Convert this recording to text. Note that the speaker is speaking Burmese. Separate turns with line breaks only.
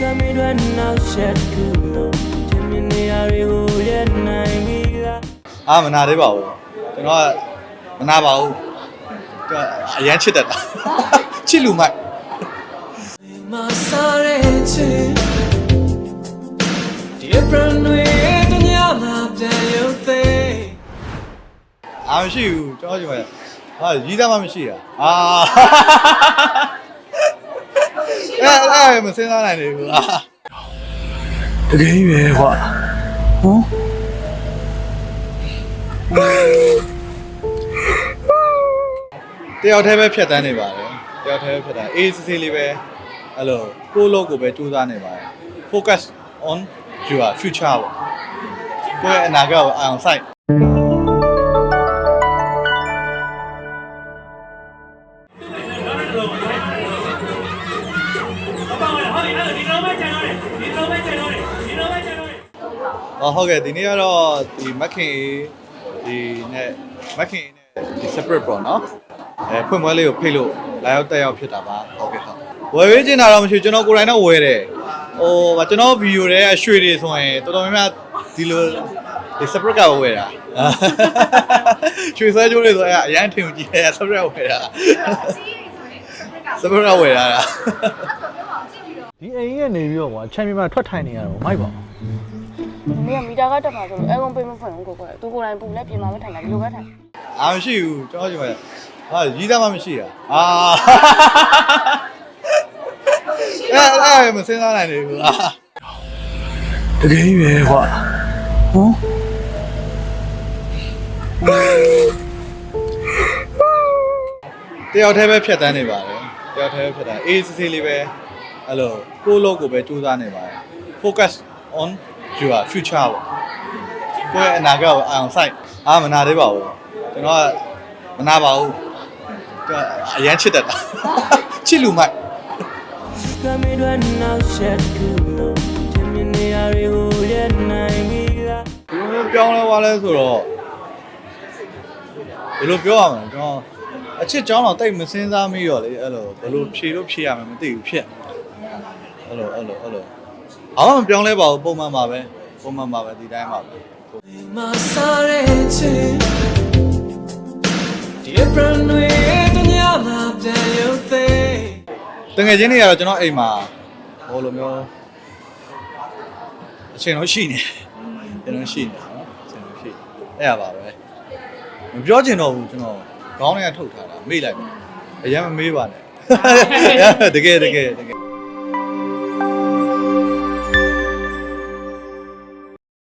ကမီတွေနောက်ဆက်ကူလို့ဒီမီနေရာတွေကိုရဲ့နိုင်ပြီလား
အာမနာသေးပါဘူးကျွန်တော်ကမနာပါဘူးသူကအရန်ချစ်တတ်တာချစ်လူမိုက်
မစားရဲ့ချစ်ဒီပရနွေတညမှာပြန်ရုပ်သိမ်း
အာမရှိဘူးကျွန်တော်ဒီမှာဟာရီးသားမှမရှိတာအာ အဲ့အဲ့မစင်းစားနိုင်နေဘူးအာ
တကယ်ရွယ်ကွာဟမ်
တယောက်တည်းပဲဖြတ်တန်းနေပါတယ်တယောက်တည်းပဲဖြတ်တန်းအေးစစ်စစ်လေးပဲအဲ့လိုကိုယ့်လောကိုပဲကြိုးစားနေပါတယ် focus on your future ပေါ့ကိုယ့်ရဲ့အနာဂတ်ကိုအာရုံစိုက်။ အော်ဟုတ်ကဲ့ဒီနေ့ကတော့ဒီမက်ခင်ဒီနဲ့မက်ခင်နဲ့ဒီ separate ပေါ့နော်။အဲဖွင့်ပွဲလေးကိုဖိတ်လို့လာရောက်တက်ရောက်ဖြစ်တာပါ။ဟုတ်ကဲ့ဟုတ်။ဝယ်ပေးချင်တာတော့မရှိဘူးကျွန်တော်ကိုယ်တိုင်တော့ဝယ်တယ်။ဟိုဗာကျွန်တော်ဗီဒီယိုတွေအရွှေတွေဆိုရင်တော်တော်များများဒီလိုဒီ separate ကဝယ်တာ။ရွှေစဲကျိုးတွေဆိုရင်အရန်ထင်ကြည့်တယ် separate ဝယ်တာ။ separate ကဝယ်တာလား
ဒီအိမ်ရဲ့နေပြီးတော့ကွာချန်ပီယံမှာထွက်ထိုင်နေရတော့မိုက်ပါ ဘူး
မင်းကမီတာကတက်မှာဆိုလို့အဲကုန်းပေးမဖွင့်ဘူးကိုကိုယ်သူကိုယ်တိုင်ပူလက်ပြင်မှာမထိုင်တာဒီလိုပဲထိုင်။
အာမရှိဘူးကျွန်တော်ဒီမှာဟာရီးသားမှမရှိတာ။အာအဲ့အဲ့မစင်းစားနိုင်နေဘူးအာ
တကယ်ရွယ်ကွာဟမ်
တယောက်တည်းပဲဖြတ်တန်းနေပါတယ်တယောက်တည်းပဲဖြတ်တန်းအေးစစ်စစ်လေးပဲအဲ့လိုကိုယ့်လောကိုပဲကြိုးစားနေပါတယ် focus on your future ပေါ့ကိုယ့်ရဲ့အနာဂတ်ကိုအာရုံစိုက်အာမနာသေးပါဘူးကျွန်တော်ကမနာပါဘူးသူကအရန်ချစ်တတ်တာချစ်လူမိုက်
ကမီတွေနောက်ဆက်ကူလို့ဒီမီနေရာတွေကိုရဲ့နိုင်ပြီလား
ဒီလိုမျိုးပြောင်းလဲသွားလဲဆိုတော့ဘယ်လိုပြောရမလဲကျွန်တော်အချစ်ကြောင်းတော့တိတ်မစင်းစားမိတော့လေအဲ့လိုဘယ်လိုဖြေလို့ဖြေရမှမသိဘူးဖြစ်အဲ့လိုအဲ့လိုအဲ့လို ဘာမှမပြောင်းလဲပါဘူးပုံမှန်ပါပဲပုံမှန်ပါပဲဒီတိုင်းပါပဲ
မစားရဲ့ချစ်ဒီပရနွေတညမှာပြန်ရုပ်သိမ်း
တကယ်ချင်းတွေကတော့ကျွန်တော်အိမ်မှာဟိုလိုမျိုးအချိန်တော့ရှိနေကျွန်တော်ရှိနေနော်အချိန်တော့ရှိအဲ့ရပါပဲမပြောချင်တော့ဘူးကျွန်တော်ခေါင်းထဲကထုတ်ထားတာမေ့လိုက်ပါအရင်မမေးပါနဲ့တကယ်တကယ်တကယ်